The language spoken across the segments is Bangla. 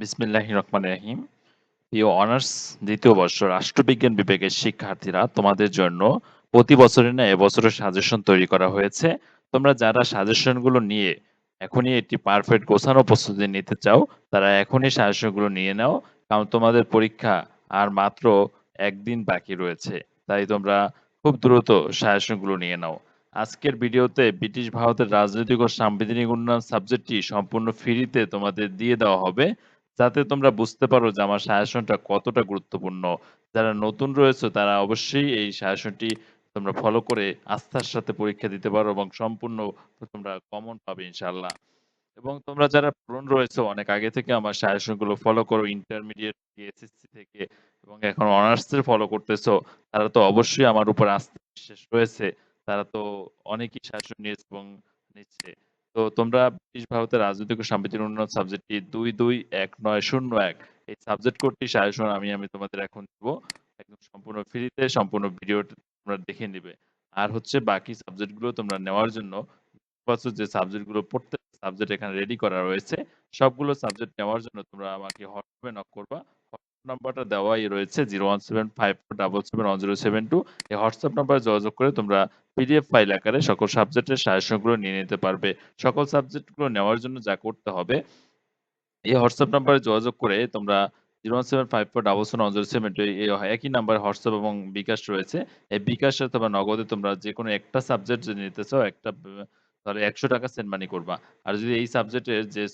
বিসমিল্লাহির রহমানির রহিম। প্রিয় অনার্স দ্বিতীয় বর্ষ রাষ্ট্রবিজ্ঞান বিভাগের শিক্ষার্থীরা তোমাদের জন্য প্রতি বছরের ন্যায় এবছরও সাজেশন তৈরি করা হয়েছে। তোমরা যারা সাজেশনগুলো নিয়ে এখনই একটি পারফেক্ট গোছানো প্রস্তুতি নিতে চাও, তারা এখনই সাজেশনগুলো নিয়ে নাও। কারণ তোমাদের পরীক্ষা আর মাত্র একদিন বাকি রয়েছে। তাই তোমরা খুব দ্রুত সাজেশনগুলো নিয়ে নাও। আজকের ভিডিওতে ব্রিটিশ ভারতের রাজনৈতিক ও সাংবিধানিক উন্নয়ন সাবজেক্টটি সম্পূর্ণ ফ্রিতে তোমাদের দিয়ে দেওয়া হবে। যাতে তোমরা বুঝতে পারো যে আমার সাজেশনটা কতটা গুরুত্বপূর্ণ। যারা নতুন রয়েছে, তারা অবশ্যই এই সাজেশনটি তোমরা ফলো করে আস্থার সাথে পরীক্ষা দিতে পারো এবং সম্পূর্ণ তোমরা কমন পাবে ইনশাআল্লাহ। এবং তোমরা যারা পুরনো রয়েছো, অনেক আগে থেকে আমার সাজেশনগুলো ফলো করো ইন্টারমিডিয়েট এসএসসি থেকে এবং এখন অনার্সের ফলো করতেছো, তারা তো অবশ্যই আমার উপর আস্থা বিশ্বাস রয়েছে। তারা তো অনেকেই সাজেশন নিয়েছে এবং নিচ্ছে। তো তোমরা ব্রিটিশ ভারতের রাজনৈতিক ও সাংবিধানিক উন্নয়ন সাবজেক্টটি ২২১৯০১ এই সাবজেক্ট কোডটি সাজেশন আমি আমি তোমাদের এখন দিব। একদম সম্পূর্ণ ফ্রিতে, সম্পূর্ণ ভিডিওটা তোমরা দেখে নিবে। আর হচ্ছে বাকি সাবজেক্টগুলো তোমরা নেওয়ার জন্য যে সাবজেক্টগুলো পড়তে, সাবজেক্ট এখানে রেডি করা রয়েছে সবগুলো সাবজেক্ট নেওয়ার জন্য তোমরা আমাকে হোয়াটসঅ্যাপে নক করবা। হোয়াটসঅ্যাপ নাম্বারটা দেওয়াই রয়েছে 01754777072 এই হোয়াটসঅ্যাপ নাম্বারে যোগাযোগ করে তোমরা পিডিএফ ফাইল আকারে সকল সাবজেক্টের সাজেশনগুলো নিয়ে নিতে পারবে। সকল সাবজেক্টগুলো নেওয়ার জন্য যা করতে হবে এই হোয়াটসঅ্যাপ নাম্বারে যোগাযোগ করে তোমরা 01754777072 এই একই নাম্বারে হোয়াটসঅ্যাপ এবং বিকাশ রয়েছে। এই বিকাশ অথবা নগদে তোমরা যেকোনো একটা সাবজেক্ট যদি নিতে চাও একটা তাহলে ৳১০০ সেন্ড মানি করবা। আর যদি এই সাবজেক্টের যে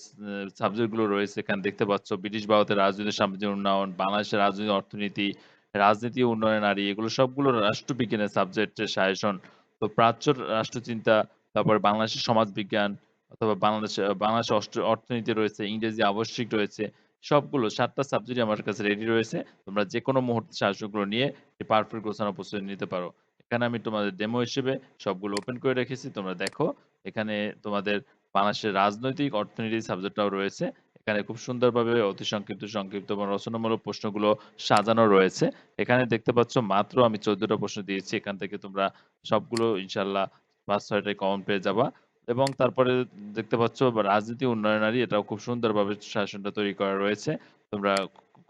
সাবজেক্টগুলো রয়েছে এখানে দেখতে পাচ্ছ ব্রিটিশ ভারতের রাজনৈতিক সামাজিক উন্নয়ন, বাংলাদেশের রাজনৈতিক অর্থনীতি, রাজনীতি উন্নয়ন নারী এগুলো সবগুলো রাষ্ট্রবিজ্ঞানের সাবজেক্টের সাজেশন। তো প্রাচ্য রাষ্ট্রচিন্তা, তারপর বাংলাদেশের সমাজবিজ্ঞান অথবা বাংলাদেশে বাংলাদেশের অর্থনীতি রয়েছে, ইংরেজি আবশ্যিক রয়েছে। সবগুলো ৭ টা সাবজেক্টই আমার কাছে রেডি রয়েছে। তোমরা যেকোনো মুহূর্তে সাজেশনগুলো নিয়ে পারফেক্ট গোছানো প্রস্তুতি নিতে পারো। এখানে আমি তোমাদের ডেমো হিসেবে সবগুলো ওপেন করে রেখেছি। তোমরা দেখো। এখানে তোমাদের বাংলাদেশের রাজনৈতিক অর্থনীতি সাবজেক্টটাও রয়েছে। এখানে খুব সুন্দরভাবে অতি সংক্ষিপ্ত, সংক্ষিপ্ত এবং রচনামূলক প্রশ্নগুলো সাজানো রয়েছে। এখানে দেখতে পাচ্ছ মাত্র আমি ১৪ টা প্রশ্ন দিয়েছি। এখান থেকে তোমরা সবগুলো ইনশাআল্লাহ ৫-৬ টায় কমন পেয়ে যাবা। এবং তারপরে দেখতে পাচ্ছ রাজনীতি উন্নয়নারী এটাও খুব সুন্দরভাবে সাজেশনটা তৈরি করা রয়েছে। তোমরা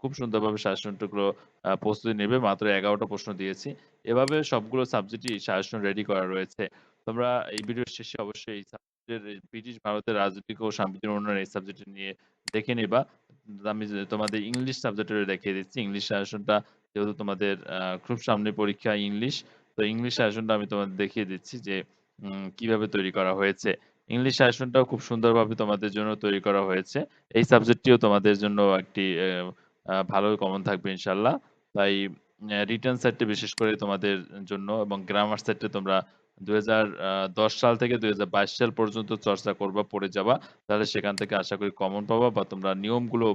খুব সুন্দরভাবে আ প্রস্তুতি নেবে। মাত্র এগারোটা প্রশ্ন দিয়েছি। এভাবে সবগুলো সাবজেক্টই শাসন রেডি করা রয়েছে। তোমরা এই ভিডিওর শেষে অবশ্যই ব্রিটিশ ভারতের রাজনৈতিক ও সাংবিধানিক উন্নয়ন এই সাবজেক্টটি নিয়ে দেখে নিবা। আমি তোমাদের ইংলিশ সাবজেক্টের দেখিয়ে দিচ্ছি। ইংলিশ সাজেশনটা যেহেতু তোমাদের খুব সামনে পরীক্ষা ইংলিশ। তো ইংলিশ সাজেশনটা আমি তোমাদের দেখিয়ে দিচ্ছি যে কীভাবে তৈরি করা হয়েছে। ইংলিশ সাজেশনটাও খুব সুন্দরভাবে তোমাদের জন্য তৈরি করা হয়েছে। এই সাবজেক্টটিও তোমাদের জন্য একটি ভালো কমন থাকবে ইনশাআল্লাহ। তাই রিটেন সাইডটা বিশেষ করে তোমাদের জন্য এবং গ্রামার সাইডটা তোমরা ২০১০ সাল থেকে ২০২২ সাল পর্যন্ত চর্চা করবা, পড়ে যাবা। তাহলে সেখান থেকে আশা করি কমন পাবা বা তোমরা নিয়মগুলো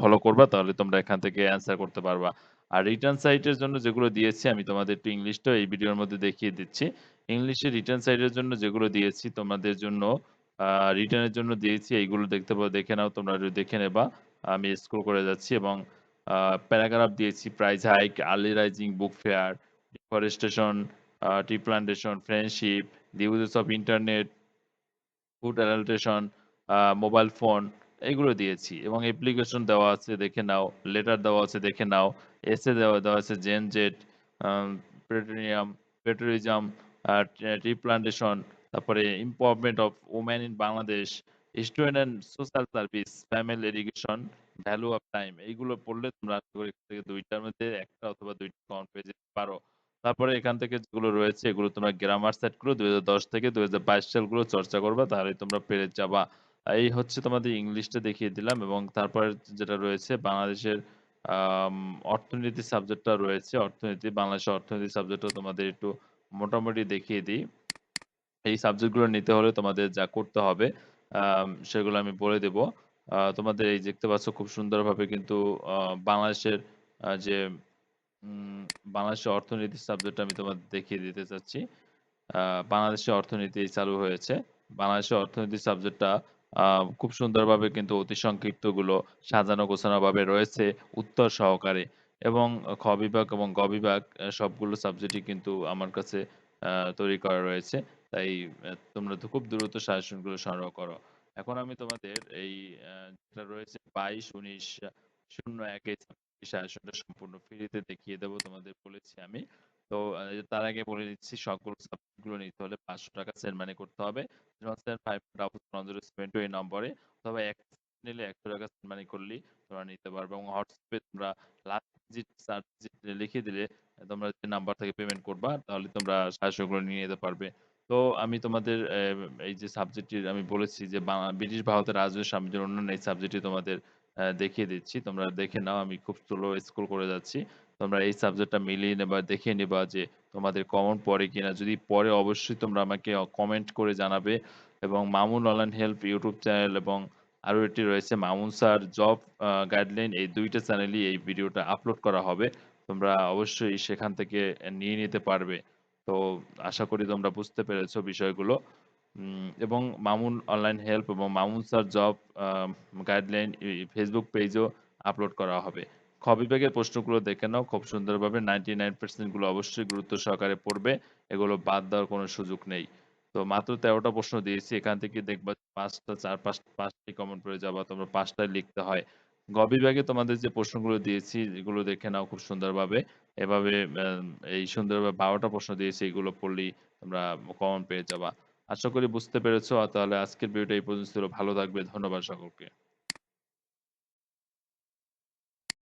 ফলো করবা তাহলে তোমরা এখান থেকে অ্যান্সার করতে পারবা। আর রিটার্ন সাইটের জন্য যেগুলো দিয়েছি আমি তোমাদের একটু ইংলিশটাও এই ভিডিওর মধ্যে দেখিয়ে দিচ্ছি। ইংলিশে রিটার্ন সাইটের জন্য যেগুলো দিয়েছি তোমাদের জন্য রিটার্নের জন্য দিয়েছি এইগুলো দেখতে পারো দেখে নাও তোমরা দেখে নেবা। আমি স্ক্রল করে যাচ্ছি এবং প্যারাগ্রাফ দিয়েছি price hike, early rising book fair, deforestation, tea plantation, friendship, the uses of internet, food adulteration, a mobile phone এগুলো দিয়েছি। এবং অ্যাপ্লিকেশন দেওয়া আছে দেখে নাও, লেটার দেওয়া আছে দেখে নাও, এসে দেওয়া দেওয়া আছে জেন জেট, পেট্রোনিয়াম, পেট্রোলিজম, আ প্লান্টেশন, তারপরে empowerment of women in Bangladesh, student and social service, family education, value of time এইগুলো পড়লে তোমরা আশা করি থেকে ২ টার মধ্যে একটা অথবা দুইটা কম পেয়ে যেতে পারো। তারপরে এখান থেকে যেগুলো রয়েছে, এগুলো তোমরা গ্রামার সেটগুলো ২০১০ থেকে ২০২২ সালগুলো চর্চা করবা, তাহলেই তোমরা পেরে যাবা। এই হচ্ছে তোমাদের ইংলিশটা দেখিয়ে দিলাম এবং তারপরে যেটা রয়েছে, বাংলাদেশের অর্থনীতি সাবজেক্টটা রয়েছে। অর্থনীতি, বাংলাদেশের অর্থনীতি সাবজেক্টটাও তোমাদের একটু মোটামুটি দেখিয়ে দিই। এই সাবজেক্টগুলো নিতে হলে তোমাদের যা করতে হবে সেগুলো আমি বলে দেব। তোমাদের এই দেখতে পাচ্ছ খুব সুন্দরভাবে কিন্তু বাংলাদেশের যে বাংলাদেশের অর্থনীতি সাবজেক্ট আমি তোমাদের দেখিয়ে দিতে চাচ্ছি। বাংলাদেশের অর্থনীতি চালু হয়েছে। বাংলাদেশের অর্থনীতি সাবজেক্টটা খুব সুন্দরভাবে কিন্তু অতি সংক্ষিপ্তগুলো সাজানো গোছানোভাবে রয়েছে উত্তর সহকারে এবং খ বিভাগ এবং গ বিভাগ সবগুলো সাবজেক্টই কিন্তু আমার কাছে তৈরি করা রয়েছে। তাই তোমরা তো খুব দ্রুত সাজেশনগুলো সংগ্রহ করো। এখন আমি তোমাদের এই যেটা রয়েছে 22, 19, 01 এই সাজেশনটা সম্পূর্ণ ফ্রিতে দেখিয়ে দেব, তোমাদের বলেছি আমি। তো তার আগে বলে দিচ্ছি, সকল সাবজেক্টগুলো নিতে হলে ৳৫০০ সেন্ড মানি করতে হবে। 0751072 এই নম্বরে অথবা এক নিলে ৳১০০ সেন্ড মানি করলেই তোমরা নিতে পারবে এবং হোয়াটসঅ্যাপে তোমরা লাস্ট ডিজিট চার ডিজিট লিখে দিলে তোমরা যে নাম্বার থেকে পেমেন্ট করবা, তাহলে তোমরা সাজেশনগুলো নিয়ে নিতে পারবে। তো, আমি তোমাদের এই যে সাবজেক্টটির আমি বলেছি যে ব্রিটিশ ভারতের রাজনৈতিক সাম্রাজ্যের অন্যান্য এই সাবজেক্টটি তোমাদের দেখিয়ে দিচ্ছি। তোমরা দেখে নাও আমি খুব স্লো স্ক্রল করে যাচ্ছি। তোমরা এই সাবজেক্টটা মিলিয়ে নেবা, দেখে নিবা যে তোমাদের কমন পড়ে কিনা। যদি পড়ে অবশ্যই তোমরা আমাকে কমেন্ট করে জানাবে এবং Mamun online help YouTube channel এবং আরও একটি রয়েছে মামুন স্যার জব গাইডলাইন এই ২ টা চ্যানেলেই এই ভিডিওটা আপলোড করা হবে। তোমরা অবশ্যই সেখান থেকে নিয়ে নিতে পারবে। তো আশা করি তোমরা বুঝতে পেরেছ বিষয়গুলো। এবং মামুন অনলাইন হেল্প এবং Mamun sir job guideline Facebook পেজেও upload করা হবে। খ বিভাগের প্রশ্নগুলো দেখে নাও খুব সুন্দরভাবে 99% গুলো অবশ্যই গুরুত্ব সহকারে পড়বে। এগুলো বাদ দেওয়ার কোনো সুযোগ নেই। তো মাত্র ১৩ টা প্রশ্ন দিয়েছি। এখান থেকে দেখবা ৫ টা ৪ ৫ ৫ কমন পড়ে যাবা। তোমরা ৫ টাই লিখতে হয়। গ বিভাগে তোমাদের যে প্রশ্নগুলো দিয়েছি, এগুলো দেখে নাও খুব সুন্দরভাবে। এভাবে এই সুন্দরভাবে ১২ টা প্রশ্ন দিয়েছি এগুলো পড়লেই তোমরা কমন পেয়ে যাবা। আশা করি বুঝতে পেরেছ। তাহলে আজকের ভিডিওটা এই পর্যন্ত ছিল। ভালো থাকবে। ধন্যবাদ সকলকে।